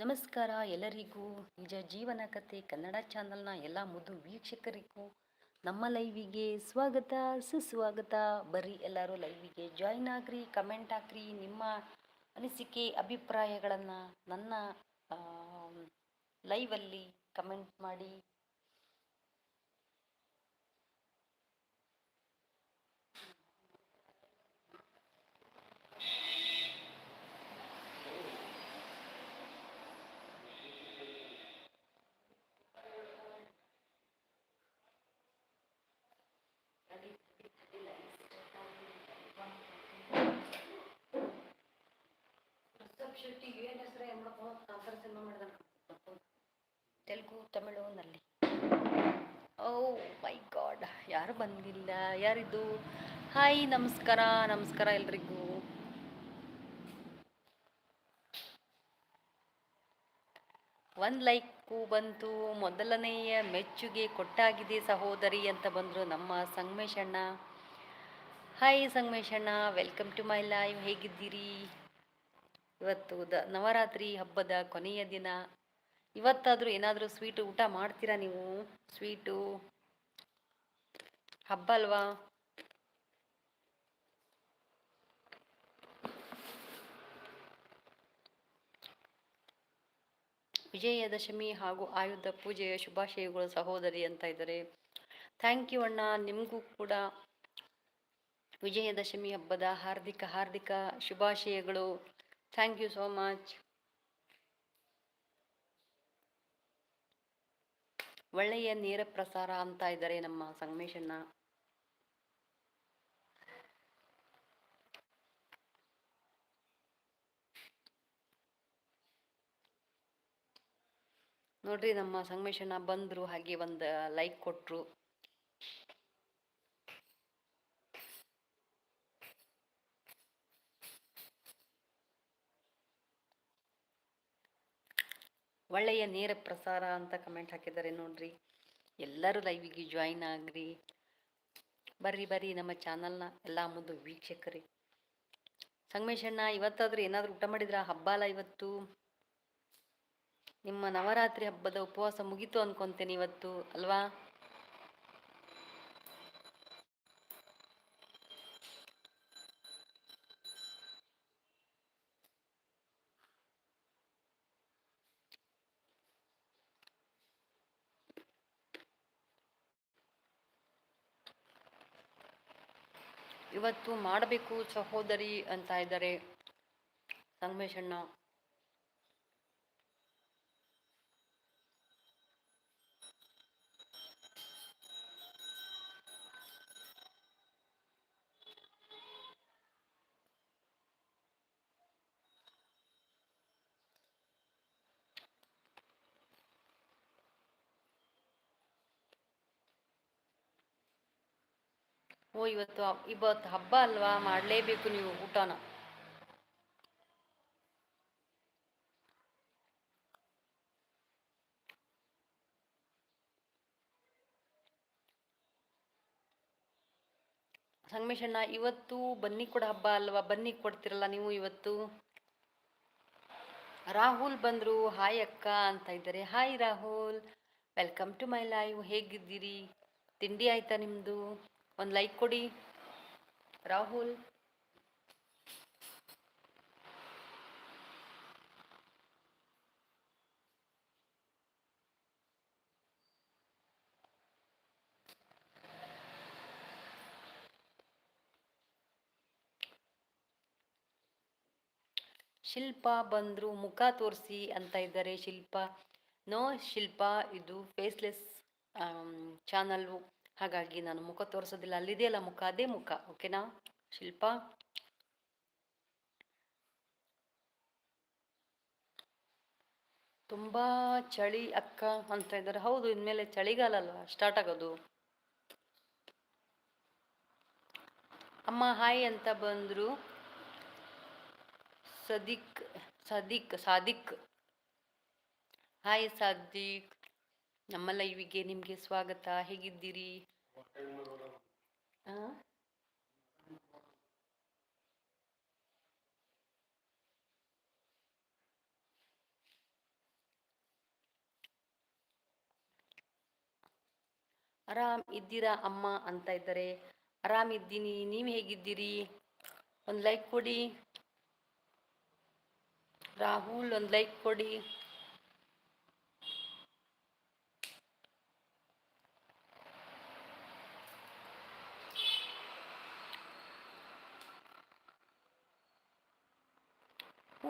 ನಮಸ್ಕಾರ ಎಲ್ಲರಿಗೂ. ನಿಜ ಜೀವನ ಕಥೆ ಕನ್ನಡ ಚಾನಲ್ನ ಎಲ್ಲ ಮುದ್ದು ವೀಕ್ಷಕರಿಗೂ ನಮ್ಮ ಲೈವಿಗೆ ಸ್ವಾಗತ, ಸುಸ್ವಾಗತ. ಬರೀ ಎಲ್ಲರೂ ಲೈವಿಗೆ ಜಾಯ್ನ್ ಆಗ್ರಿ, ಕಮೆಂಟ್ ಹಾಕ್ರಿ. ನಿಮ್ಮ ಅನಿಸಿಕೆ, ಅಭಿಪ್ರಾಯಗಳನ್ನು ನನ್ನ ಲೈವಲ್ಲಿ ಕಮೆಂಟ್ ಮಾಡಿ ಶೆಟ್ಟಿ ಏನು ಹೆಸರು ಏನು ತೆಲುಗು, ತಮಿಳುನಲ್ಲಿ. ಓ ಮೈ ಗಾಡ್. ಯಾರು ಬಂದಿಲ್ಲ? ಯಾರಿದ್ದು ಹಾಯ್, ನಮಸ್ಕಾರ. ನಮಸ್ಕಾರ ಎಲ್ರಿಗೂ. ಒಂದು ಲೈಕು ಬಂತು. ಮೊದಲನೆಯ ಮೆಚ್ಚುಗೆ ಕೊಟ್ಟಾಗಿದೆ ಸಹೋದರಿ ಅಂತ ಬಂದರು ನಮ್ಮ ಸಂಗಮೇಶಣ್ಣ. Hi ಸಂಗಮೇಶಣ್ಣ. Welcome to my live. ಹೇಗಿದ್ದೀರಿ? ಇವತ್ತು ದ ನವರಾತ್ರಿ ಹಬ್ಬದ ಕೊನೆಯ ದಿನ. ಇವತ್ತಾದರೂ ಏನಾದರೂ ಸ್ವೀಟ್ ಊಟ ಮಾಡ್ತೀರಾ ನೀವು? ಸ್ವೀಟು, ಹಬ್ಬ ಅಲ್ವಾ? ವಿಜಯದಶಮಿ ಹಾಗೂ ಆಯುಧ ಪೂಜೆಯ ಶುಭಾಶಯಗಳು ಸಹೋದರಿ ಅಂತ ಇದ್ದಾರೆ. ಥ್ಯಾಂಕ್ ಯು ಅಣ್ಣ, ನಿಮಗೂ ಕೂಡ. ವಿಜಯದಶಮಿ ಹಬ್ಬದ ಹಾರ್ದಿಕ ಹಾರ್ದಿಕ ಶುಭಾಶಯಗಳು. ಥ್ಯಾಂಕ್ ಯು ಸೋ ಮಚ್ ಒಳ್ಳೆಯ ನೇರ ಪ್ರಸಾರ ಅಂತ ಇದ್ದಾರೆ ನಮ್ಮ ಸಂಗಮೇಶಣ್ಣ. ನೋಡ್ರಿ ನಮ್ಮ ಸಂಗಮೇಶಣ್ಣ ಬಂದರು ಹಾಗೆ ಒಂದು ಲೈಕ್ ಕೊಟ್ಟರು ಒಳ್ಳೆಯ ನೇರ ಪ್ರಸಾರ ಅಂತ ಕಮೆಂಟ್ ಹಾಕಿದ್ದಾರೆ ನೋಡ್ರಿ. ಎಲ್ಲರೂ ಲೈವಿಗೆ ಜಾಯಿನ್ ಆಗ್ರಿ. ಬರ್ರಿ ಬರ್ರಿ ನಮ್ಮ ಚಾನಲ್ನ ಎಲ್ಲ ಮುಂದೆ ವೀಕ್ಷಕರಿ. ಸಂಗಮೇಶಣ್ಣ ಇವತ್ತಾದ್ರೂ ಏನಾದರೂ ಊಟ ಮಾಡಿದ್ರ? ಹಬ್ಬ ಅಲ್ಲ ಇವತ್ತು. ನಿಮ್ಮ ನವರಾತ್ರಿ ಹಬ್ಬದ ಉಪವಾಸ ಮುಗೀತು ಅನ್ಕೊಂತೇನೆ ಇವತ್ತು, ಅಲ್ವಾ? ಇವತ್ತು ಮಾಡಬೇಕು ಸಹೋದರಿ ಅಂತ ಇದ್ದಾರೆ ಸಂಗಮೇಶಣ್ಣ. ಓ, ಇವತ್ತು ಇವತ್ತು ಹಬ್ಬ ಅಲ್ವಾ? ಮಾಡಲೇಬೇಕು ನೀವು ಊಟನ. ಸಂಗಮೇಶಣ್ಣ, ಇವತ್ತು ಬನ್ನಿ ಕೊಡ ಹಬ್ಬ ಅಲ್ವಾ? ಬನ್ನಿ ಕೊಡ್ತಿರಲ್ಲ ನೀವು ಇವತ್ತು? ರಾಹುಲ್ ಬಂದರು, ಹಾಯ್ ಅಕ್ಕ ಅಂತ ಇದ್ದಾರೆ. Hi Rahul welcome to my live ಹೇಗಿದ್ದೀರಿ? ತಿಂಡಿ ಆಯ್ತಾ ನಿಮ್ಮದು ಒಂದು ಲೈಕ್ ಕೊಡಿ. ರಾಹುಲ್. ಶಿಲ್ಪ ಬಂದರು ಮುಖ ತೋರಿಸಿ ಅಂತ ಇದ್ದಾರೆ ಶಿಲ್ಪ. ನೋ ಶಿಲ್ಪ, ಇದು ಫೇಸ್ಲೆಸ್ ಚಾನಲ್ಲು ಹಾಗಾಗಿ ನಾನು ಮುಖ ತೋರಿಸೋದಿಲ್ಲ. ಅಲ್ಲಿದೆಯಲ್ಲ ಮುಖ? ಅದೇ ಮುಖ. ಓಕೆನಾ ಶಿಲ್ಪ? ತುಂಬಾ ಚಳಿ ಅಕ್ಕ ಅಂತ ಇದ್ದಾರೆ. ಹೌದು, ಇನ್ಮೇಲೆ ಚಳಿಗಾಲ ಅಲ್ವಾ? ಸ್ಟಾರ್ಟ್ ಆಗೋದು. ಅಮ್ಮ ಹಾಯ್ ಅಂತ ಬಂದರು. ಸದಿಕ್ ಸದಿಕ್, ಸಾದಿಕ್. ಹಾಯ್ ಸಾದಿಕ್. ನಮ್ಮ ಲೈವಿಗೆ ನಿಮಗೆ ಸ್ವಾಗತ. ಹೇಗಿದ್ದೀರಿ? ಆರಾಮ್ ಇದ್ದೀರಾ ಅಮ್ಮ ಅಂತ ಇದ್ದಾರೆ. ಆರಾಮ್ ಇದ್ದೀನಿ. ನೀವು ಹೇಗಿದ್ದೀರಿ? ಒಂದು ಲೈಕ್ ಕೊಡಿ. ರಾಹುಲ್, ಒಂದು ಲೈಕ್ ಕೊಡಿ.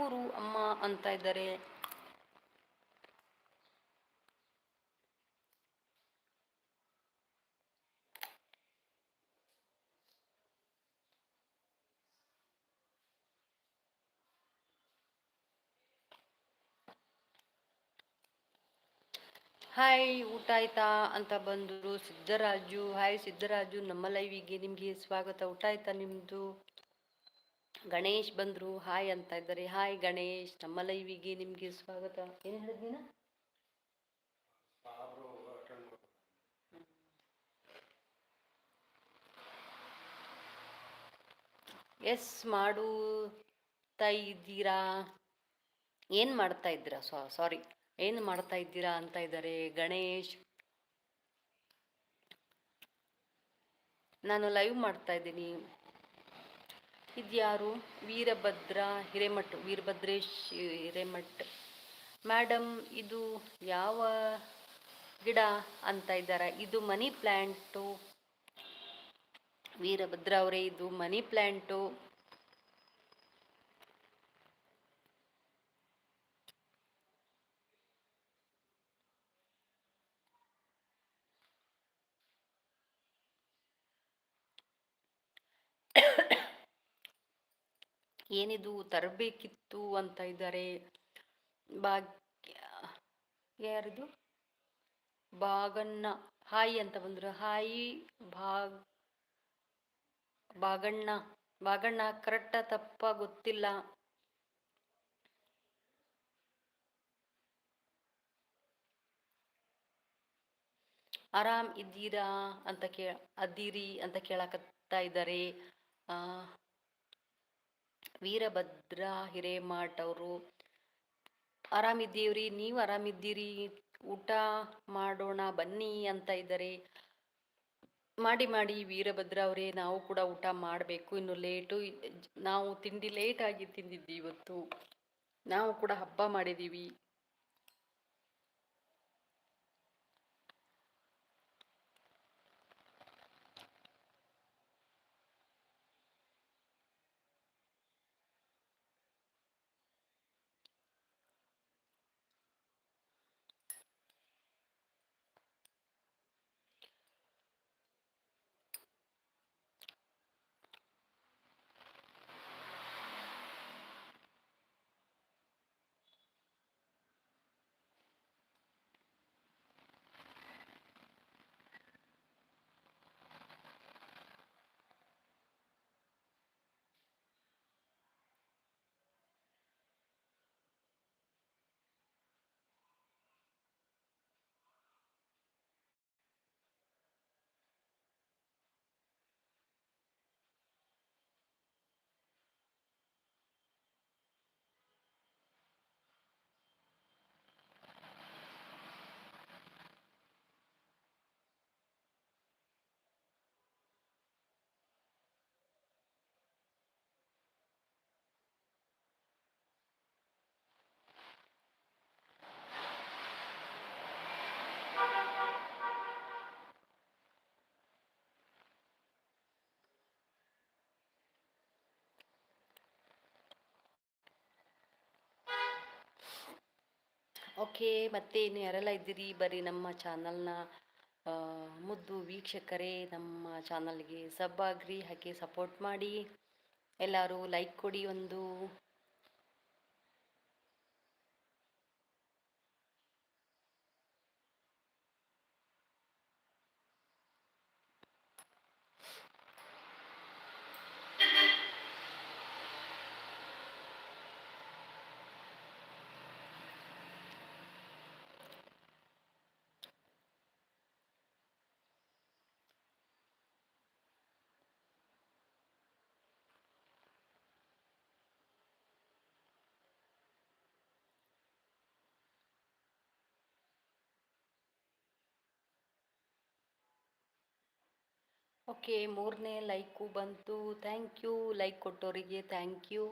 ಊರು ಅಮ್ಮ ಅಂತ ಇದ್ದಾರೆ. ಹಾಯ್, ಊಟ ಆಯ್ತಾ ಅಂತ ಬಂದರು ಸಿದ್ದರಾಜು ಹಾಯ್ ಸಿದ್ದರಾಜು ನಮ್ಮ ಲೈವಿಗೆ ನಿಮಗೆ ಸ್ವಾಗತ. ಊಟ ಆಯ್ತಾ ನಿಮ್ಮದು ಗಣೇಶ್ ಬಂದರು, ಹಾಯ್ ಅಂತ ಇದ್ದಾರೆ. ಹಾಯ್ ಗಣೇಶ್ ನಮ್ಮ ಲೈವಿಗೆ ನಿಮಗೆ ಸ್ವಾಗತ. ಏನು ಹೇಳಿದ್ನ ಎಸ್ ಮಾಡುತ್ತಾ ಇದ್ದೀರಾ? ಏನು ಮಾಡ್ತಾ ಇದ್ದೀರಾ? ಸಾರಿ. ಏನು ಮಾಡ್ತಾ ಇದ್ದೀರಾ ಅಂತ ಇದ್ದಾರೆ ಗಣೇಶ್. ನಾನು ಲೈವ್ ಮಾಡ್ತಾ ಇದ್ದೀನಿ. ಇದ್ಯಾರು? ವೀರಭದ್ರ ಹಿರೇಮಠ್, ವೀರಭದ್ರೇಶ್ ಹಿರೇಮಠ್. ಮೇಡಮ್ ಇದು ಯಾವ ಗಿಡ ಅಂತ ಇದ್ದಾರೆ? ಇದು ಮನಿ ಪ್ಲ್ಯಾಂಟು ವೀರಭದ್ರ ಅವರೇ, ಇದು ಮನಿ ಪ್ಲ್ಯಾಂಟು ಏನಿದು ತರಬೇಕಿತ್ತು ಅಂತ ಇದ್ದಾರೆ. ಭಾಗ್ಯ ಯಾರಿದು? ಭಾಗಣ್ಣ. ಹಾಯಿ ಅಂತ ಬಂದರು. ಹಾಯಿ ಭಾಗ್, ಭಾಗಣ್ಣ. ಭಾಗಣ್ಣ ಕರೆಕ್ಟ ತಪ್ಪ ಗೊತ್ತಿಲ್ಲ. ಆರಾಮ್ ಇದ್ದೀರಾ ಅಂತ ಕೇಳ, ಅದ್ದೀರಿ ಅಂತ ಕೇಳಕತ್ತಾ ಇದ್ದಾರೆ. ವೀರಭದ್ರ ಹಿರೇಮಠ್ ಅವರು, ಆರಾಮಿದ್ದೀವ್ರಿ, ನೀವು ಆರಾಮಿದ್ದೀರಿ, ಊಟ ಮಾಡೋಣ ಬನ್ನಿ ಅಂತ ಇದ್ದಾರೆ. ಮಾಡಿ ಮಾಡಿ ವೀರಭದ್ರ ಅವರೇ, ನಾವು ಕೂಡ ಊಟ ಮಾಡಬೇಕು, ಇನ್ನು ಲೇಟು, ನಾವು ತಿಂಡಿ ಲೇಟಾಗಿ ತಿಂದಿದ್ದೀವಿ ಇವತ್ತು. ನಾವು ಕೂಡ ಹಬ್ಬ ಮಾಡಿದ್ದೀವಿ. ಓಕೆ ಮತ್ತೆ ಇನ್ನು ಯಾರೆಲ್ಲ ಇದ್ದೀರಿ? ಬರೀ ನಮ್ಮ ಚಾನಲ್ನ ಮುದ್ದು ವೀಕ್ಷಕರೇ, ನಮ್ಮ ಚಾನಲ್ಗೆ ಸಬ್ ಆಗ್ರಿ ಹಾಕಿ ಸಪೋರ್ಟ್ ಮಾಡಿ. ಎಲ್ಲರೂ ಲೈಕ್ ಕೊಡಿ ಒಂದು. ಓಕೆ, ಮೂರನೇ ಲೈಕು ಬಂತು. Thank you. ಲೈಕ್ ಕೊಟ್ಟವರಿಗೆ ಥ್ಯಾಂಕ್ ಯು.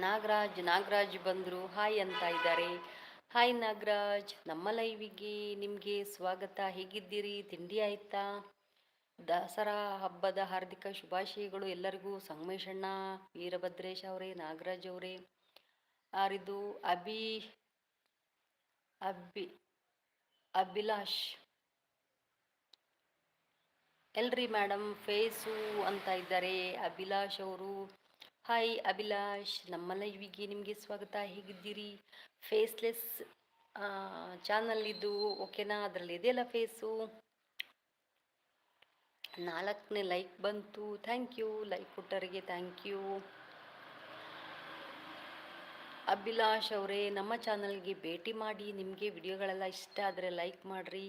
ನಾಗರಾಜ್ ನಾಗರಾಜ್ ಬಂದರು. ಹಾಯ್ ಅಂತ ಇದ್ದಾರೆ. ಹಾಯ್ ನಾಗರಾಜ್. ನಮ್ಮ ಲೈವಿಗೆ ನಿಮಗೆ ಸ್ವಾಗತ. ಹೇಗಿದ್ದೀರಿ? ತಿಂಡಿ ಆಯ್ತಾ? ದಸರಾ ಹಬ್ಬದ ಹಾರ್ದಿಕ ಶುಭಾಶಯಗಳು ಎಲ್ಲರಿಗೂ. ಸಂಗಮೇಶಣ್ಣ, ವೀರಭದ್ರೇಶ್ ಅವರೇ, ನಾಗರಾಜ್ ಅವರೇ. ಆರಿದು ಅಭಿ ಅಬ್ಬಿ ಅಭಿಲಾಷ್. ಎಲ್ರಿ ಮೇಡಮ್ ಫೇಸು ಅಂತ ಇದ್ದಾರೆ. ಅಭಿಲಾಷ್ ಅವರು. ಹಾಯ್ ಅಭಿಲಾಷ್ ನಮ್ಮ ಲೈವಿಗೆ ನಿಮಗೆ ಸ್ವಾಗತ. ಹೇಗಿದ್ದೀರಿ? ಫೇಸ್ಲೆಸ್ ಚಾನಲ್ ಇದು ಓಕೆನಾ? ಅದರಲ್ಲಿ ಇದೆಯಲ್ಲ ಫೇಸು? ನಾಲ್ಕನೇ ಲೈಕ್ ಬಂತು. ಥ್ಯಾಂಕ್ ಯು ಲೈಕ್ ಕೊಟ್ಟವರಿಗೆ ಥ್ಯಾಂಕ್ ಯು ಅಭಿಲಾಷ್ ಅವರೇ, ನಮ್ಮ ಚಾನಲ್ಗೆ ಭೇಟಿ ಮಾಡಿ. ನಿಮಗೆ ವಿಡಿಯೋಗಳೆಲ್ಲ ಇಷ್ಟ ಆದರೆ ಲೈಕ್ ಮಾಡಿರಿ.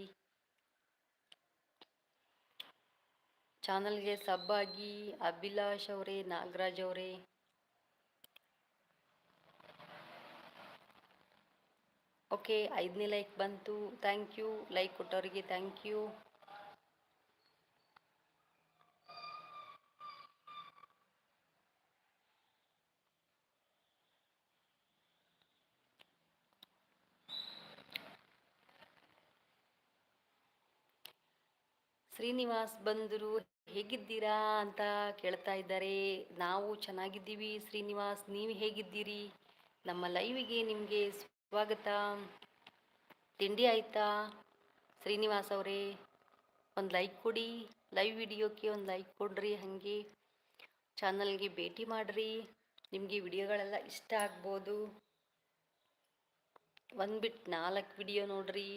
ಚಾನಲ್ಗೆ ಸಬ್ ಆಗಿ ಅಭಿಲಾಷ್ ಅವರೇ, ನಾಗರಾಜ್ ಅವರೇ. ಓಕೆ ಐದನೇ ಲೈಕ್ ಬಂತು. ಥ್ಯಾಂಕ್ ಯು ಲೈಕ್ ಕೊಟ್ಟವರಿಗೆ ಥ್ಯಾಂಕ್ ಯು ಶ್ರೀನಿವಾಸ್ ಬಂದರು ಹೇಗಿದ್ದೀರಾ ಅಂತ ಕೇಳ್ತಾ ಇದ್ದಾರೆ. ನಾವು ಚೆನ್ನಾಗಿದ್ದೀವಿ ಶ್ರೀನಿವಾಸ್, ನೀವು ಹೇಗಿದ್ದೀರಿ? ನಮ್ಮ ಲೈವಿಗೆ ನಿಮಗೆ ಸ್ವಾಗತ. ತಿಂಡಿ ಆಯಿತಾ? ಶ್ರೀನಿವಾಸ್ ಅವರೇ, ಒಂದು ಲೈಕ್ ಕೊಡಿ. ಲೈವ್ ವಿಡಿಯೋಕ್ಕೆ ಒಂದು ಲೈಕ್ ಕೊಡ್ರಿ ಹಾಗೆ. ಚಾನಲ್ಗೆ ಭೇಟಿ ಮಾಡಿರಿ. ನಿಮಗೆ ವಿಡಿಯೋಗಳೆಲ್ಲ ಇಷ್ಟ ಆಗ್ಬೋದು. ಒಂದು ಬಿಟ್ಟು ನಾಲ್ಕು ವಿಡಿಯೋ ನೋಡ್ರಿ.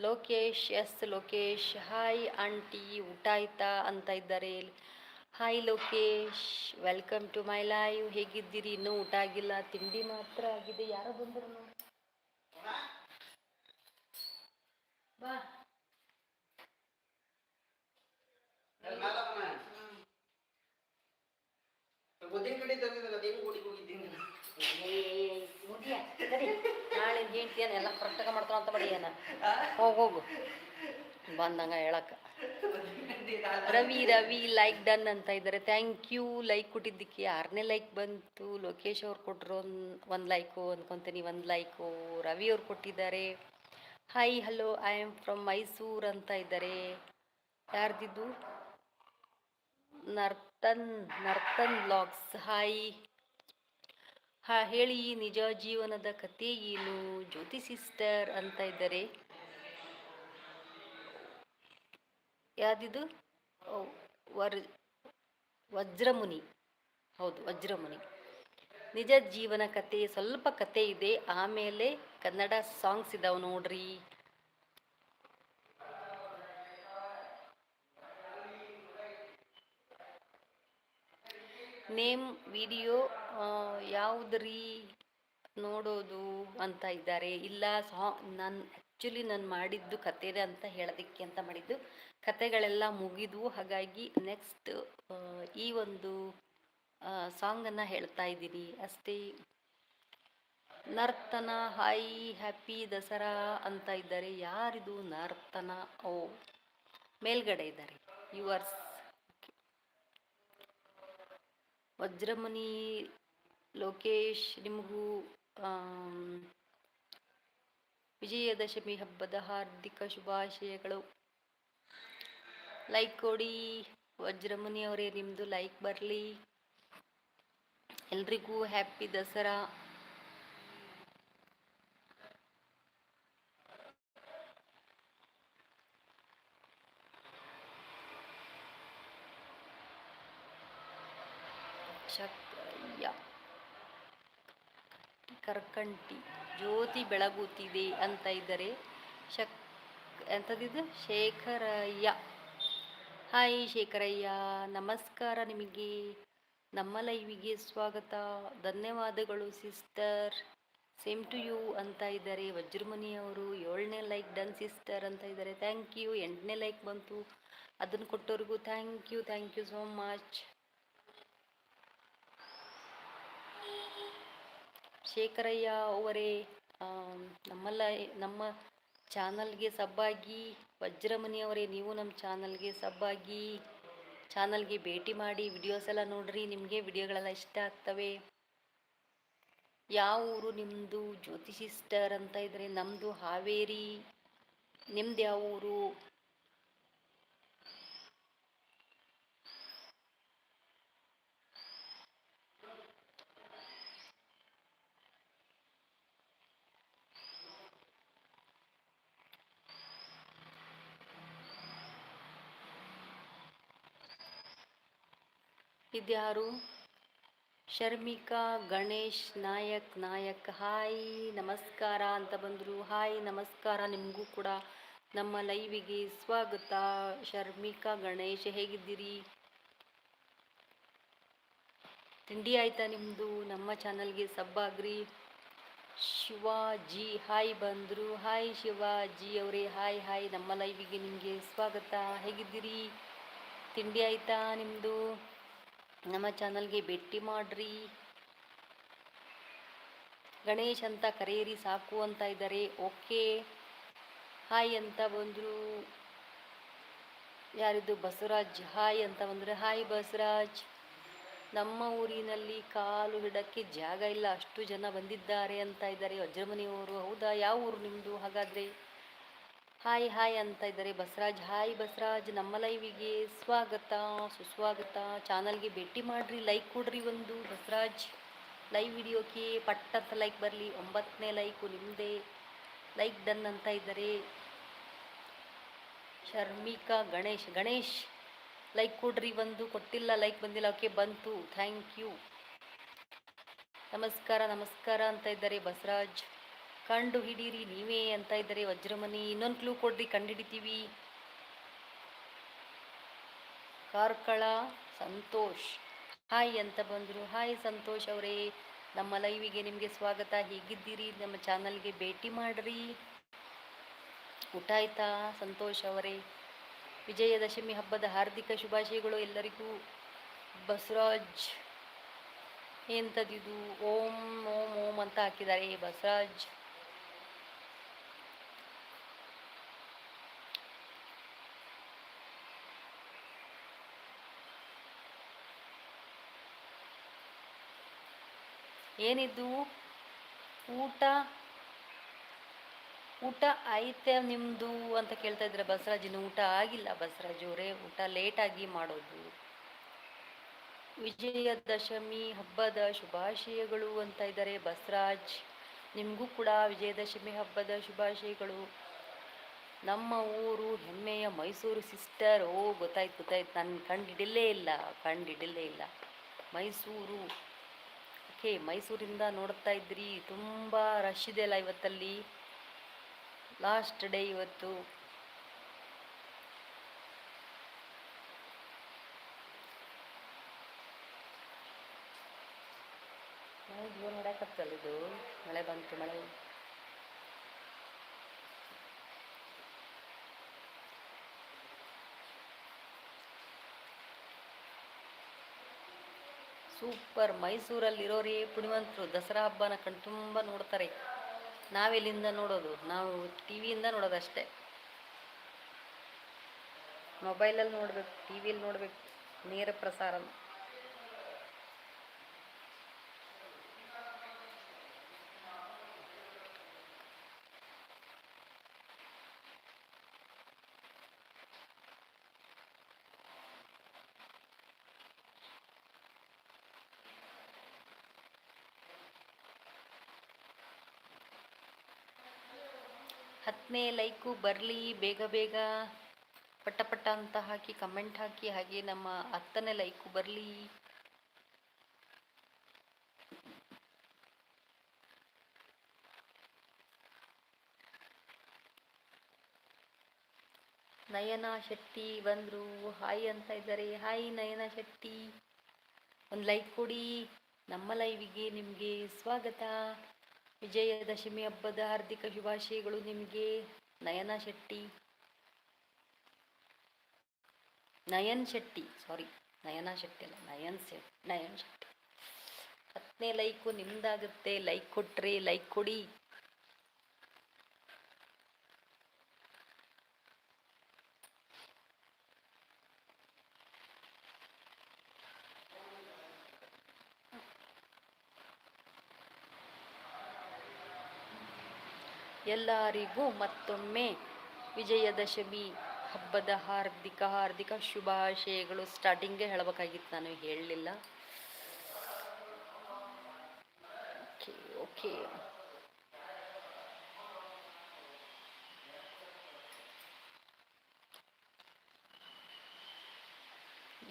Lokesh S Lokesh hi aunty ಊಟ ಆಯ್ತಾ ಅಂತ ಇದ್ದಾರೆ hi Lokesh welcome to my live. ಹೇಗಿದ್ದೀರಿ? ಇನ್ನೂ ಊಟ ಆಗಿಲ್ಲ. ತಿಂಡಿ ಮಾತ್ರ ಆಗಿದೆ. ಯಾರೋ ಬಂದರು ಬಾ. ಕಡೆ ತಂದಿದ್ದಲ್ಲ ಏನು ಎಲ್ಲ ಕರೆಕ್ಟಾಗ ಮಾಡ್ತಾನ ಅಂತ ಮಾಡಿ ಏನ? ಹೋಗು ಹೋಗು. ಬಂದಂಗ ಹೇಳಕ್ಕ. ರವಿ ರವಿ ಲೈಕ್ ಡನ್ ಅಂತ ಇದ್ದಾರೆ ಥ್ಯಾಂಕ್ ಯು ಲೈಕ್ ಕೊಟ್ಟಿದ್ದಕ್ಕೆ ಆರನೇ ಲೈಕ್ ಬಂತು, ಲೋಕೇಶ್ ಅವ್ರು ಕೊಟ್ಟರು ಒಂದು ಒಂದು ಲೈಕು ಅಂದ್ಕೊತೀನಿ ಒಂದು ಲೈಕು ರವಿ ಅವ್ರು ಕೊಟ್ಟಿದ್ದಾರೆ. Hi hello I am from Mysuru ಅಂತ ಇದ್ದಾರೆ ಯಾರ್ದಿದ್ದು? ನರ್ತನ್ ನರ್ತನ್ ಬ್ಲಾಗ್ಸ್ ಹಾಯ್ ಹಾ, ಹೇಳಿ, ನಿಜ ಜೀವನದ ಕತೆ ಏನು? ಜ್ಯೋತಿ ಸಿಸ್ಟರ್ ಅಂತ ಇದ್ದಾರೆ. ಯಾವ್ದಿದು? ವರ್, ವಜ್ರಮುನಿ. ಹೌದು, ವಜ್ರಮುನಿ. ನಿಜ ಜೀವನ ಕತೆ ಸ್ವಲ್ಪ ಕತೆ ಇದೆ. ಆಮೇಲೆ ಕನ್ನಡ ಸಾಂಗ್ಸ್ ಇದಾವೆ ನೋಡ್ರಿ. ನೇಮ್, ವಿಡಿಯೋ ಯಾವುದ್ರಿ ನೋಡೋದು ಅಂತ ಇದ್ದಾರೆ. ಇಲ್ಲ, ಸಾ, ನಾನು ಆ್ಯಕ್ಚುಲಿ ನಾನು ಮಾಡಿದ್ದು ಕತೆ ಅಂತ ಹೇಳೋದಕ್ಕೆ ಅಂತ ಮಾಡಿದ್ದು. ಕತೆಗಳೆಲ್ಲ ಮುಗಿದು ಹಾಗಾಗಿ ನೆಕ್ಸ್ಟ್ ಈ ಒಂದು ಸಾಂಗನ್ನು ಹೇಳ್ತಾ ಇದ್ದೀನಿ. ಅಷ್ಟೇ. ನರ್ತನ ಹಾಯ್ ಹ್ಯಾಪಿ ದಸರಾ ಅಂತ ಇದ್ದಾರೆ. ಯಾರಿದು ನರ್ತನ? ಓ, ಮೇಲ್ಗಡೆ ಇದ್ದಾರೆ. ಯುವರ್ಸ್ ವಜ್ರಮುನಿ ಲೋಕೇಶ್, ನಿಮಗೂ ವಿಜಯದಶಮಿ ಹಬ್ಬದ ಹಾರ್ದಿಕ ಶುಭಾಶಯಗಳು. ಲೈಕ್ ಕೊಡಿ. ವಜ್ರಮುನಿ ಅವರೇ ನಿಮ್ಮದು ಲೈಕ್ ಬರಲಿ. ಎಲ್ರಿಗೂ ಹ್ಯಾಪಿ ದಸರಾ. ಶಕ್ರಯ್ಯ ಕರ್ಕಂಟಿ ಜ್ಯೋತಿ ಬೆಳಗುತ್ತಿದೆ ಅಂತ ಇದ್ದರೆ ಶಕ್ ಎಂಥದಿದು ಶೇಖರಯ್ಯ. ಹಾಯ್ ಶೇಖರಯ್ಯ. ನಮಸ್ಕಾರ ನಿಮಗೆ. ನಮ್ಮ ಲೈವಿಗೆ ಸ್ವಾಗತ. ಧನ್ಯವಾದಗಳು, ಸಿಸ್ಟರ್. ಸೇಮ್ ಟು ಯು ಅಂತ ಇದ್ದಾರೆ ಅವರು ಏಳನೇ ಲೈಕ್ ಡನ್, ಸಿಸ್ಟರ್ ಅಂತ ಇದ್ದಾರೆ ಥ್ಯಾಂಕ್ ಯು. ಎಂಟನೇ ಲೈಕ್ ಬಂತು. ಅದನ್ನು ಕೊಟ್ಟವ್ರಿಗೂ thank you. Thank you so much. Shekharayya ಅವರೇ ನಮ್ಮಲ್ಲ, ನಮ್ಮ ಚಾನಲ್ಗೆ ಸಬ್ಬಾಗಿ ವಜ್ರಮಣಿ ಅವರೇ, ನೀವು ನಮ್ಮ ಚಾನಲ್ಗೆ ಸಬ್ಬಾಗಿ, ಚಾನಲ್ಗೆ ಭೇಟಿ ಮಾಡಿ ವಿಡಿಯೋಸ್ ಎಲ್ಲ ನೋಡ್ರಿ, ನಿಮಗೆ ವಿಡಿಯೋಗಳೆಲ್ಲ ಇಷ್ಟ ಆಗ್ತವೆ. ಯಾವ ಊರು ನಿಮ್ಮದು ಜ್ಯೋತಿ ಸಿಸ್ಟರ್ ಅಂತ ಇದ್ರೆ ನಮ್ಮದು ಹಾವೇರಿ, ನಿಮ್ದು ಯಾವ ಊರು? ಇದ್ಯಾರು? ಶರ್ಮಿಕಾ, ಗಣೇಶ್, ನಾಯಕ್ ನಾಯಕ್. ಹಾಯ್, ನಮಸ್ಕಾರ ಅಂತ ಬಂದರು. ಹಾಯ್, ನಮಸ್ಕಾರ ನಿಮಗೂ ಕೂಡ. ನಮ್ಮ ಲೈವಿಗೆ ಸ್ವಾಗತ. ಶರ್ಮಿಕಾ, ಗಣೇಶ್, ಹೇಗಿದ್ದೀರಿ? ತಿಂಡಿ ಆಯ್ತಾ ನಿಮ್ಮದು ನಮ್ಮ ಚಾನಲ್ಗೆ ಸಬ್ಬಾಗ್ರಿ. ಶಿವಾಜಿ, ಹಾಯ್ ಬಂದರು. ಹಾಯ್, ಶಿವಾಜಿ ಅವರೇ. Hi hi. ನಮ್ಮ ಲೈವಿಗೆ ನಿಮಗೆ ಸ್ವಾಗತ. ಹೇಗಿದ್ದೀರಿ? ತಿಂಡಿ ಆಯ್ತಾ ನಿಮ್ಮದು ನಮ್ಮ ಚಾನಲ್ಗೆ ಭೇಟಿ ಮಾಡ್ರಿ. ಗಣೇಶ್ ಅಂತ ಕರೆಯಿರಿ, ಸಾಕು ಅಂತ ಇದ್ದಾರೆ. ಓಕೆ. ಹಾಯ್ ಅಂತ ಬಂದರು. ಯಾರಿದು? ಬಸವರಾಜ್. ಹಾಯ್ ಅಂತ ಬಂದರೆ, ಹಾಯ್ ಬಸವರಾಜ್. ನಮ್ಮ ಊರಿನಲ್ಲಿ ಕಾಲು ಇಡಕ್ಕೆ ಜಾಗ ಇಲ್ಲ. ಅಷ್ಟು ಜನ ಬಂದಿದ್ದಾರೆ ಅಂತ ಇದ್ದಾರೆ. ವಜ್ರಮನಿಯವರು. ಹೌದಾ? ಯಾವ ಊರು ನಿಮ್ಮದು ಹಾಗಾದರೆ? ಹಾಯ್ ಹಾಯ್ ಅಂತ ಇದ್ದಾರೆ. ಬಸರಾಜ್ ಹಾಯ್ ಬಸರಾಜ್ ನಮ್ಮ ಲೈವಿಗೆ ಸ್ವಾಗತ, ಸುಸ್ವಾಗತ. ಚಾನಲ್ಗೆ ಭೇಟಿ ಮಾಡಿರಿ, ಲೈಕ್ ಕೊಡ್ರಿ ಒಂದು. ಬಸರಾಜ್ ಲೈವ್ ವಿಡಿಯೋಕ್ಕೆ ಪಟ್ಟಂತ ಲೈಕ್ ಬರಲಿ. ಒಂಬತ್ತನೇ ಲೈಕು ನಿಮ್ಮದೆ ಲೈಕ್ ಡನ್ ಅಂತ ಇದ್ದಾರೆ. ಶರ್ಮಿಕಾ, ಗಣೇಶ್ ಗಣೇಶ್, ಲೈಕ್ ಕೊಡ್ರಿ ಒಂದು. ಕೊಟ್ಟಿಲ್ಲ, ಲೈಕ್ ಬಂದಿಲ್ಲ. ಓಕೆ, ಬಂತು. Thank you. ನಮಸ್ಕಾರ ನಮಸ್ಕಾರ ಅಂತ ಇದ್ದಾರೆ ಬಸವರಾಜ್. ಕಂಡು ಹಿಡೀರಿ, ನೀವೇ ಅಂತ ಇದ್ದಾರೆ ವಜ್ರಮನಿ. ಇನ್ನೊಂದು ಕ್ಲೂ ಕೊಡ್ರಿ ಕಂಡು ಹಿಡಿತೀವಿ ಕಾರ್ಕಳ ಸಂತೋಷ್. ಹಾಯ್ ಅಂತ ಬಂದರು. ಹಾಯ್ ಸಂತೋಷ್ ಅವರೇ, ನಮ್ಮ ಲೈವಿಗೆ ನಿಮಗೆ ಸ್ವಾಗತ. ಹೇಗಿದ್ದೀರಿ? ನಮ್ಮ ಚಾನಲ್ಗೆ ಭೇಟಿ ಮಾಡ್ರಿ. ಊಟ ಆಯ್ತಾ ಸಂತೋಷ್ ಅವರೇ? ವಿಜಯದಶಮಿ ಹಬ್ಬದ ಹಾರ್ದಿಕ ಶುಭಾಶಯಗಳು ಎಲ್ಲರಿಗೂ. ಬಸರಾಜ್ ಎಂಥದ್ದಿದು ಓಂ ಓಂ ಓಂ ಅಂತ ಹಾಕಿದ್ದಾರೆ. ಬಸವರಾಜ್. ಏನಿದು? ಊಟ ಊಟ ಐತೆ ನಿಮ್ಮದು ಅಂತ ಕೇಳ್ತಾ ಇದ್ರೆ ಬಸರಾಜಿನ ಊಟ ಆಗಿಲ್ಲ. ಬಸವರಾಜ್ ಅವರೇ, ಊಟ ಲೇಟಾಗಿ ಮಾಡೋದು. ವಿಜಯದಶಮಿ, ಹಬ್ಬದ ಶುಭಾಶಯಗಳು ಅಂತ ಇದ್ದಾರೆ ಬಸರಾಜ್ ನಿಮಗೂ ಕೂಡ ವಿಜಯದಶಮಿ, ಹಬ್ಬದ ಶುಭಾಶಯಗಳು. ನಮ್ಮ ಊರು ಹೆಮ್ಮೆಯ ಮೈಸೂರು ಸಿಸ್ಟರ್ ಓ, ಗೊತ್ತಾಯ್ತು ಗೊತ್ತಾಯ್ತು. ನಾನು ಕಂಡಿಡಿಲ್ಲೇ ಇಲ್ಲ ಕಂಡಿಡಿಲ್ಲೇ ಇಲ್ಲ. ಮೈಸೂರು ಓಕೆ ಮೈಸೂರಿಂದ ನೋಡ್ತಾ ಇದ್ರಿ? ತುಂಬ ರಶ್ ಇದೆ ಅಲ್ಲ ಇವತ್ತಲ್ಲಿ? ಲಾಸ್ಟ್ ಡೇ ಇವತ್ತು. ಜೋರ್ ಹೊಡ್ಯಾಕತ್ತಲ್ಲ ಇದು ಮಳೆ ಬಂತು, ಮಳೆ. ಸೂಪರ್. ಮೈಸೂರಲ್ಲಿರೋರೇ ಪುಣ್ಯವಂತರು. ದಸರಾ ಹಬ್ಬನ ಕಣ್ತುಂಬ ನೋಡ್ತಾರೆ. ನಾವೆಲ್ಲಿಂದ ನೋಡೋದು. ನಾವು ಟಿ ವಿಯಿಂದ ನೋಡೋದಷ್ಟೇ ಮೊಬೈಲಲ್ಲಿ ನೋಡಬೇಕು, ಟಿ ವಿಯಲ್ಲಿ ನೋಡಬೇಕು. ನೇರ ಪ್ರಸಾರ. ಹತ್ತನೇ ಲೈಕು ಬರಲಿ, ಬೇಗ ಬೇಗ ಪಟ್ಟ ಪಟ್ಟ ಅಂತ ಹಾಕಿ ಕಮೆಂಟ್ ಹಾಕಿ, ಹಾಗೆ ನಮ್ಮ ಹತ್ತನೇ ಲೈಕು ಬರಲಿ. ನಯನ ಶೆಟ್ಟಿ ಬಂದರು. ಹಾಯ್ ಅಂತ ಇದ್ದಾರೆ. ಹಾಯ್ ನಯನ ಶೆಟ್ಟಿ. ಒಂದು ಲೈಕ್ ಕೊಡಿ. ನಮ್ಮ ಲೈವಿಗೆ ನಿಮಗೆ ಸ್ವಾಗತ. ವಿಜಯದಶಮಿ ಹಬ್ಬದ ಹಾರ್ದಿಕ ಶುಭಾಶಯಗಳು ನಿಮಗೆ. ನಯನ ಶೆಟ್ಟಿ. ನಯನ್ ಶೆಟ್ಟಿ ಸಾರಿ ನಯನ ಶೆಟ್ಟಿ ಅಲ್ಲ, ನಯನ್ ಶೆಟ್ಟಿ ನಯನ್ ಶೆಟ್ಟಿ. ಹತ್ತನೇ ಲೈಕು ನಿಮ್ದಾಗುತ್ತೆ. ಲೈಕ್ ಕೊಟ್ರಿ, ಲೈಕ್ ಕೊಡಿ. ಎಲ್ಲರಿಗೂ ಮತ್ತೊಮ್ಮೆ ವಿಜಯದಶಮಿ ಹಬ್ಬದ ಹಾರ್ದಿಕ ಹಾರ್ದಿಕ ಶುಭಾಶಯಗಳು. ಸ್ಟಾರ್ಟಿಂಗೇ ಹೇಳಬೇಕಾಗಿತ್ತು ನಾನು, ಹೇಳಲಿಲ್ಲ. Okay okay.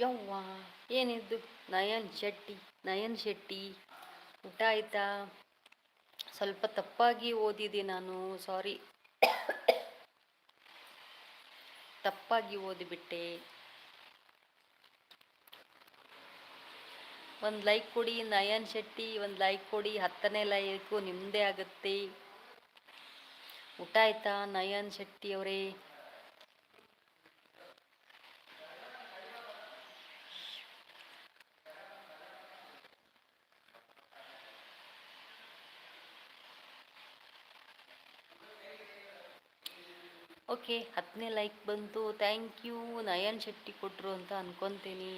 ಯವ್ವ ಏನಿದ್ದು ನಯನ್ ಶೆಟ್ಟಿ ನಯನ್ ಶೆಟ್ಟಿ. ಊಟ ಆಯ್ತಾ? ಸ್ವಲ್ಪ ತಪ್ಪಾಗಿ ಓದಿದೆ ನಾನು ಸಾರಿ ತಪ್ಪಾಗಿ ಓದಿಬಿಟ್ಟೆ. ಒಂದು ಲೈಕ್ ಕೊಡಿ, ನಯನ್ ಶೆಟ್ಟಿ, ಒಂದು ಲೈಕ್ ಕೊಡಿ, ಹತ್ತನೇ ಲೈಕು ನಿಮ್ಮದೇ ಆಗುತ್ತೆ. ಊಟ ಆಯ್ತಾ ನಯನ್ ಶೆಟ್ಟಿ ಅವರೇ ಓಕೆ, ಹತ್ತನೇ ಲೈಕ್ ಬಂತು. ಥ್ಯಾಂಕ್ ಯು ನಯನ್ ಶೆಟ್ಟಿ ಕೊಟ್ಟರು ಅಂತ ಅನ್ಕೊತೀನಿ.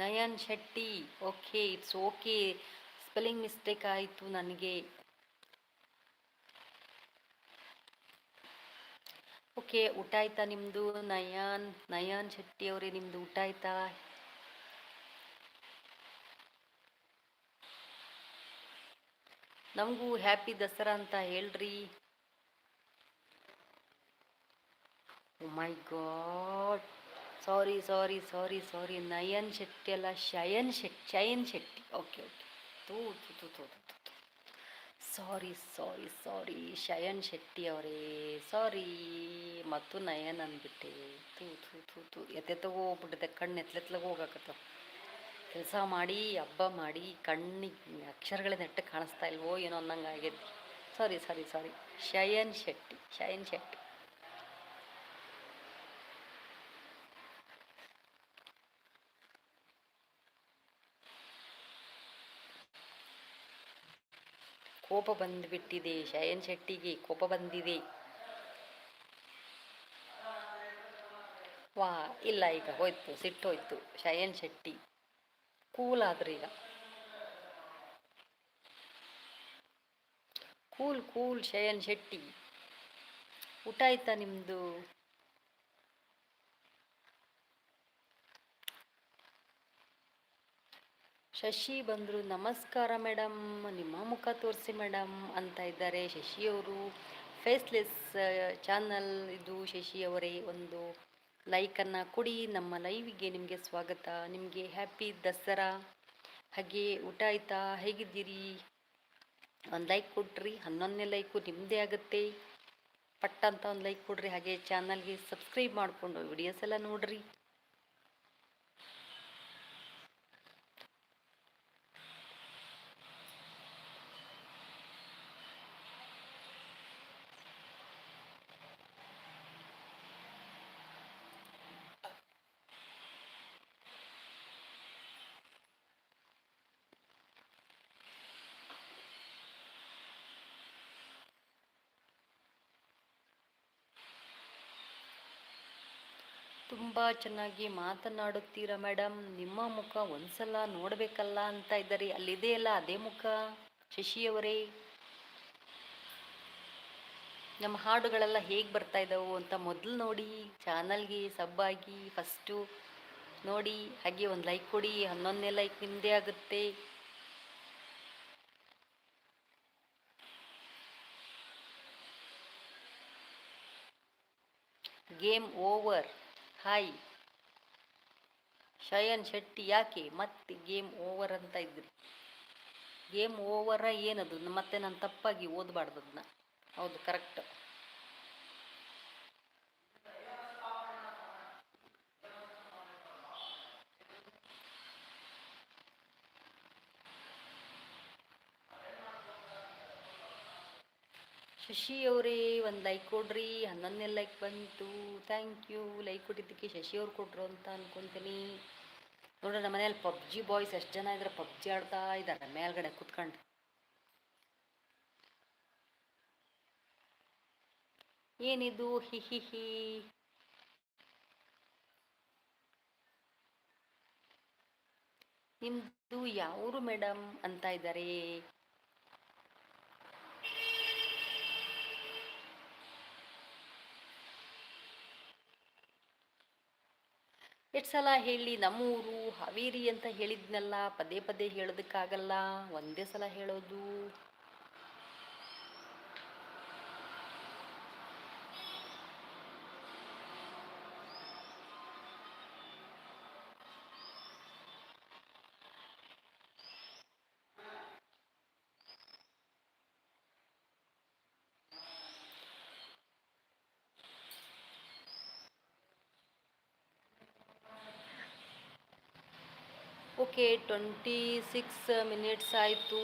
Nayan Shetty, okay it's okay spelling mistake ಆಯಿತು ನನಗೆ. ಓಕೆ, ಊಟ ಆಯ್ತಾ ನಿಮ್ಮದು ನಯನ್ ನಯನ್ ಶೆಟ್ಟಿ ಅವರೇ ನಿಮ್ಮದು ಊಟ ಆಯ್ತಾ? ನಮಗೂ ಹ್ಯಾಪಿ ದಸರಾ ಅಂತ ಹೇಳ್ರಿ. My god. Sorry sorry sorry sorry. Nayan Shetty ಅಲ್ಲ, ಶಯನ್ ಶೆಟ್ಟಿ ಶಯನ್ ಶೆಟ್ಟಿ. Okay okay. ತೂ ತೂ ತೂ. ಸಾರಿ ಸಾರಿ ಸಾರಿ, ಶಯನ್ ಶೆಟ್ಟಿ ಅವರೇ, ಸಾರಿ, ಮತ್ತು ನಯನ್ ಅಂದ್ಬಿಟ್ಟೆ. ತೂ ತೂ ತೂ ತೂ ಎತ್ತೆತ್ತಗೋ ಹೋಗ್ಬಿಟ್ಟಿದೆ ಕಣ್ಣು ಎತ್ಲೆತ್ಲಗೆ ಹೋಗಾಕತ್ತವ. ಕೆಲಸ ಮಾಡಿ, ಹಬ್ಬ ಮಾಡಿ, ಕಣ್ಣಿಗೆ ಅಕ್ಷರಗಳ ನೆಟ್ಟ ಕಾಣಿಸ್ತಾ ಇಲ್ವೋ ಏನೋ ಅನ್ನಂಗೆ ಆಗೈತಿ ಸಾರಿ ಸಾರಿ ಸಾರಿ, ಶಯನ್ ಶೆಟ್ಟಿ ಶಯನ್ ಶೆಟ್ಟಿ. ಕೋಪ ಬಂದ್ಬಿಟ್ಟಿದೆ, ಶಯನ್ ಶೆಟ್ಟಿಗೆ ಕೋಪ ಬಂದಿದೆ. ವಾ, ಇಲ್ಲ ಈಗ ಹೋಯ್ತು, ಸಿಟ್ಟು ಹೋಯ್ತು, ಶಯನ್ ಶೆಟ್ಟಿ. ಕೂಲ್ ಆದ್ರೆ ಈಗ. Cool cool, Shayan Shetty. ಊಟ ಆಯ್ತಾ ನಿಮ್ಮದು ಶಶಿ ಬಂದರು, ನಮಸ್ಕಾರ ಮೇಡಮ್ ನಿಮ್ಮ ಮುಖ ತೋರಿಸಿ ಮೇಡಮ್ ಅಂತ ಇದ್ದಾರೆ ಶಶಿಯವರು. ಫೇಸ್ಲೆಸ್ ಚಾನಲ್ ಇದು ಶಶಿ ಅವರೇ ಒಂದು ಲೈಕನ್ನು ಕೊಡಿ, ನಮ್ಮ ಲೈವಿಗೆ ನಿಮಗೆ ಸ್ವಾಗತ. ನಿಮಗೆ ಹ್ಯಾಪಿ ದಸರಾ. ಹಾಗೆ ಊಟ ಆಯ್ತಾ? ಹೇಗಿದ್ದೀರಿ? ಒಂದು ಲೈಕ್ ಕೊಟ್ರಿ, ಹನ್ನೊಂದನೇ ಲೈಕು ನಿಮ್ಮದೇ ಆಗುತ್ತೆ. ಪಟ್ಟ ಅಂತ ಒಂದು ಲೈಕ್ ಕೊಡ್ರಿ. ಹಾಗೆ ಚಾನಲ್ಗೆ ಸಬ್ಸ್ಕ್ರೈಬ್ ಮಾಡಿಕೊಂಡು ವಿಡಿಯೋಸ್ ಎಲ್ಲ ನೋಡ್ರಿ. ತುಂಬ ಚೆನ್ನಾಗಿ ಮಾತನಾಡುತ್ತೀರಾ ಮೇಡಮ್ ನಿಮ್ಮ ಮುಖ ಒಂದ್ಸಲ ನೋಡಬೇಕಲ್ಲ ಅಂತ ಇದ್ದಾರೆ. ಅಲ್ಲಿದೆಯಲ್ಲ ಅದೇ ಮುಖ, ಶಶಿಯವರೇ. ನಮ್ಮ ಹಾಡುಗಳೆಲ್ಲ ಹೇಗೆ ಬರ್ತಾ ಇದ್ದಾವು ಅಂತ ಮೊದಲು ನೋಡಿ, ಚಾನಲ್ಗೆ ಸಬ್ ಆಗಿ ಫಸ್ಟು ನೋಡಿ, ಹಾಗೆ ಒಂದು ಲೈಕ್ ಕೊಡಿ, ಹನ್ನೊಂದನೇ ಲೈಕ್ ನಿಮ್ಮದೇ ಆಗುತ್ತೆ. Game over. Hi. Shayan Shetty ಯಾಕೆ ಮತ್ತೆ ಗೇಮ್ ಓವರ್ ಅಂತ ಇದ್ರಿ? ಗೇಮ್ ಓವರ ಏನದು? ಮತ್ತೆ ನಾನು ತಪ್ಪಾಗಿ ಓದಬಾರ್ದು ಅದನ್ನ ಹೌದು ಕರೆಕ್ಟ್ ಶಶಿ ಅವರೇ, ಒಂದು ಲೈಕ್ ಕೊಡ್ರಿ ಹನ್ನೊಂದನೇ ಲೈಕ್ ಬಂತು ಥ್ಯಾಂಕ್ ಯು ಲೈಕ್ ಕೊಟ್ಟಿದ್ದಕ್ಕೆ ಶಶಿ ಅವ್ರು ಕೊಟ್ಟರು ಅಂತ ಅನ್ಕೊತೀನಿ. ನೋಡ್ರಿ ನಮ್ಮ ಮನೇಲಿ ಪಬ್ಜಿ ಬಾಯ್ಸ್ ಎಷ್ಟು ಜನ ಇದ್ದಾರೆ ಪಬ್ಜಿ ಆಡ್ತಾ ಇದ್ದಾರೆ ಮೇಲ್ಗಡೆ ಕುತ್ಕೊಂಡು. ಏನಿದು, ಹಿ ಹಿ ಹಿ. ನಿಮ್ಮದು ಯಾವರು ಮೇಡಮ್ ಅಂತ ಇದ್ದಾರೆ ಎಷ್ಟು ಸಲ ಹೇಳಿ ನಮ್ಮೂರು ಹಾವೇರಿ ಅಂತ ಹೇಳಿದ್ನಲ್ಲ ಪದೇ ಪದೇ ಹೇಳೋದಕ್ಕಾಗಲ್ಲ ಒಂದೇ ಸಲ ಹೇಳೋದು. ಓಕೆ, ಟ್ವೆಂಟಿ ಸಿಕ್ಸ್ ಮಿನಿಟ್ಸ್ ಆಯಿತು.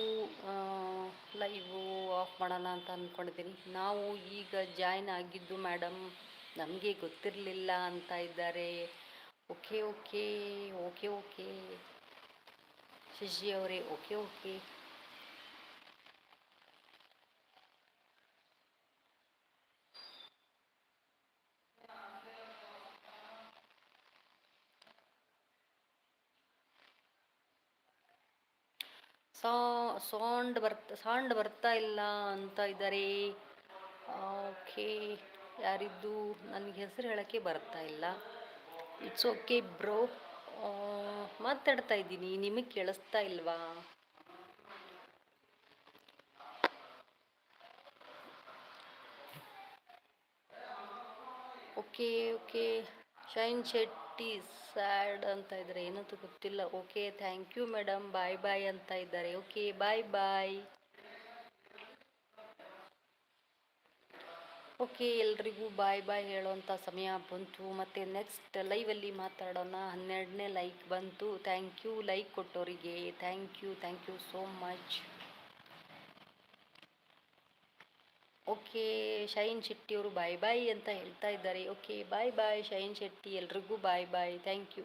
ಲೈವು ಆಫ್ ಮಾಡೋಣ ಅಂತ ಅಂದ್ಕೊಂಡಿದ್ದೀನಿ ನಾವು ಈಗ ಜಾಯ್ನ್ ಆಗಿದ್ದು ಮೇಡಮ್, ನಮಗೆ ಗೊತ್ತಿರಲಿಲ್ಲ ಅಂತ ಇದ್ದಾರೆ. Okay okay okay okay. Shashi ಅವರೇ, ಓಕೆ ಓಕೆ ಸಾ ಸೌಂಡ್ ಬರ್ತ, ಸೌಂಡ್ ಬರ್ತಾ ಇಲ್ಲ ಅಂತ ಇದ್ದಾರೆ ಓಕೆ, ಯಾರಿದ್ದು? ನನಗೆ ಹೆಸರು ಹೇಳೋಕ್ಕೆ ಬರ್ತಾ ಇಲ್ಲ. ಇಟ್ಸ್ ಓಕೆ ಬ್ರೋ ಮಾತಾಡ್ತಾ ಇದ್ದೀನಿ. ನಿಮಗೆ ಕೇಳಿಸ್ತಾ ಇಲ್ವಾ? Okay okay Shine Shetty sad ಅಂತ ಇದ್ದಾರೆ. ಏನಂತ ಗೊತ್ತಿಲ್ಲ. Okay, thank you madam bye bye ಅಂತ ಇದ್ದಾರೆ. ಓಕೆ, ಬಾಯ್ ಬಾಯ್. ಓಕೆ, ಎಲ್ರಿಗೂ ಬಾಯ್ ಬಾಯ್ ಹೇಳೋಂಥ ಸಮಯ ಬಂತು. ಮತ್ತು ನೆಕ್ಸ್ಟ್ ಲೈವಲ್ಲಿ ಮಾತಾಡೋಣ. ಹನ್ನೆರಡನೇ ಲೈಕ್ ಬಂತು. Thank you. Like ಕೊಟ್ಟೋರಿಗೆ. Thank you. Thank you so much okay, Shine Shetty ಅವರು ಬಾಯ್ ಬಾಯ್ ಅಂತ ಹೇಳ್ತಾ ಇದ್ದಾರೆ. Okay bye bye Shine Shetty ಎಲ್ರಿಗೂ ಬಾಯ್ ಬಾಯ್ ಥ್ಯಾಂಕ್ ಯು